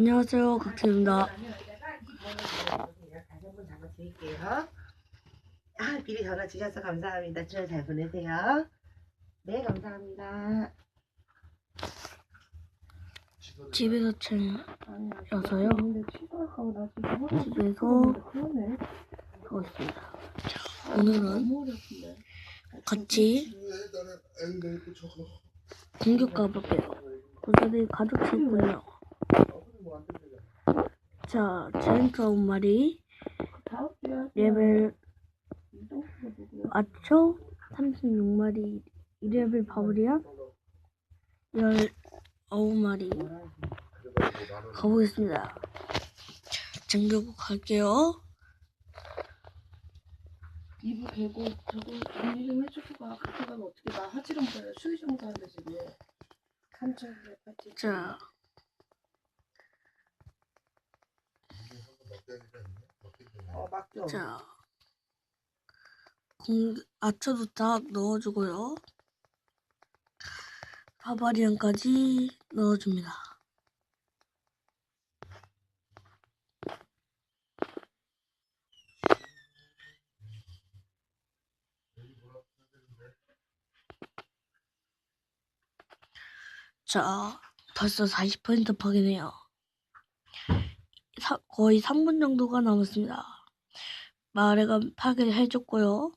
안녕하세요, 한번 잡아드릴게요. 아, 미리 전화 주셔서 감사합니다. 주말 잘 보내세요. 네, 감사합니다. 집에서 챙겨서요. 집에서 하고 있습니다. 자, 오늘은 같이 공격 가 볼게요. 고사들 가족 친구요. 자, 제인트 한 마리, 레벨 맞춰 36마리, 2레벨 바브리안 19마리 가보겠습니다. 자, 챙겨고 갈게요. 이불 개고 저거 정리 좀 해주고 가. 같이 가면 어떻게 나 하지를 못해. 수위 정사하는데 지금. 자, 어? 자, 공, 아처도 딱 넣어주고요. 바바리안까지 넣어줍니다. 자, 벌써 40% 파괴네요. 사- 거의 3분 정도가 남았습니다. 마을에가 파괴를 해줬고요.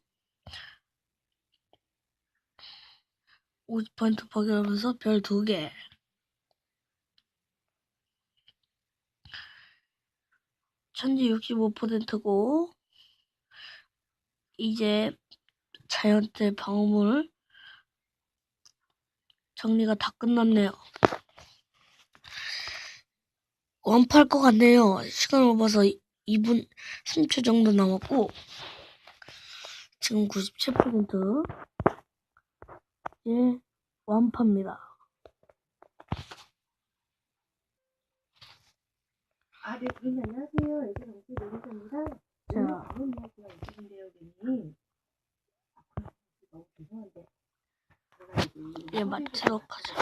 50% 파괴하면서 별 2개. 천지 65%고, 이제 자연대 방어물 정리가 다 끝났네요. 완파할 것 같네요. 시간을 봐서 2분 3초 정도 남았고 지금 97% 예, 완파입니다. 아, 네, 부인 안녕하세요. 애기 정치 자, 그런 이야기가 있으신데요, 괜히. 아, 너무 죄송한데. 예, 맞추도록 하죠.